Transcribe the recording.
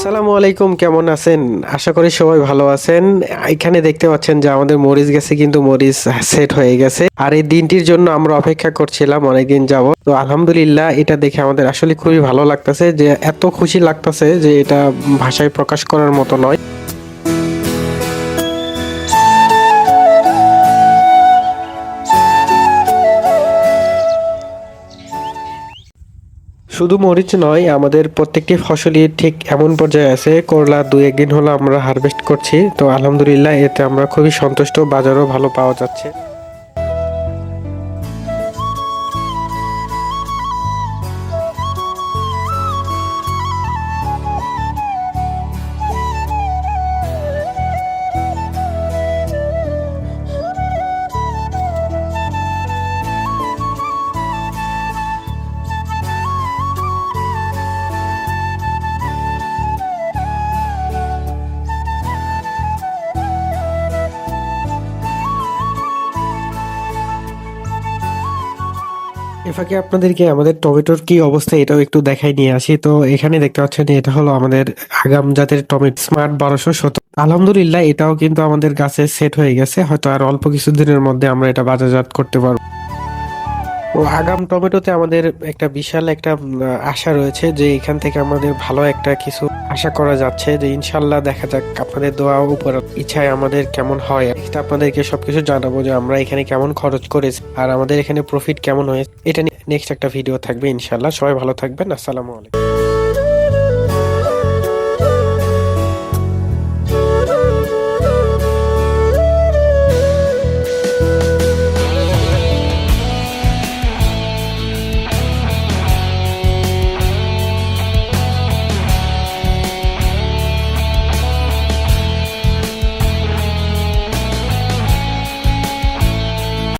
আসসালামু আলাইকুম, কেমন আছেন? আশা করি সবাই ভালো আছেন। এখানে দেখতে পাচ্ছেন যে আমাদের মরিচ গেছে, কিন্তু মরিচ সেট হয়ে গেছে। আর এই দিনটির জন্য আমরা অপেক্ষা করছিলাম, অনেকদিন যাব তো আলহামদুলিল্লাহ, এটা দেখে আমাদের আসলে খুবই ভালো লাগতেছে যে, এত খুশি লাগতেছে যে, এটা ভাষায় প্রকাশ করার মতো নয়। শুধু মরিচ নয়, আমাদের প্রত্যেকটি ফসলই ঠিক এমন পর্যায়ে আছে। করলা দু একদিন হলো আমরা হারভেস্ট করছি। তো আলহামদুলিল্লাহ, এতে আমরা খুবই সন্তুষ্ট, বাজারও ভালো পাওয়া যাচ্ছে। এ ফাঁকে আপনাদেরকে আমাদের টমেটোর কি অবস্থা এটাও একটু দেখাই নিয়ে আসি। তো এখানে দেখতে পাচ্ছেন, এটা হলো আমাদের আগাম জাতের টমেটো, স্মার্ট বারোশো শত আলহামদুলিল্লাহ, এটাও কিন্তু আমাদের গাছে সেট হয়ে গেছে। হয়তো আর অল্প কিছুদিনের মধ্যে আমরা এটা বাজারজাত করতে পারব। ও আগাম টমেটোতে আমাদের একটা বিশাল একটা আশা রয়েছে যে এখান থেকে আমাদের ভালো একটা কিছু আশা করা যাচ্ছে যে ইনশাল্লাহ দেখা যাক আপনাদের দোয়া উপর ইচ্ছায় আমাদের কেমন হয়। আপনাদেরকে সবকিছু জানাব যে আমরা এখানে কেমন খরচ করেছি আর আমাদের এখানে প্রফিট কেমন হয়েছে। এটা নিয়ে নেক্সট একটা ভিডিও থাকবে ইনশাল্লাহ। সবাই ভালো থাকবেন। আসসালামু আলাইকুম।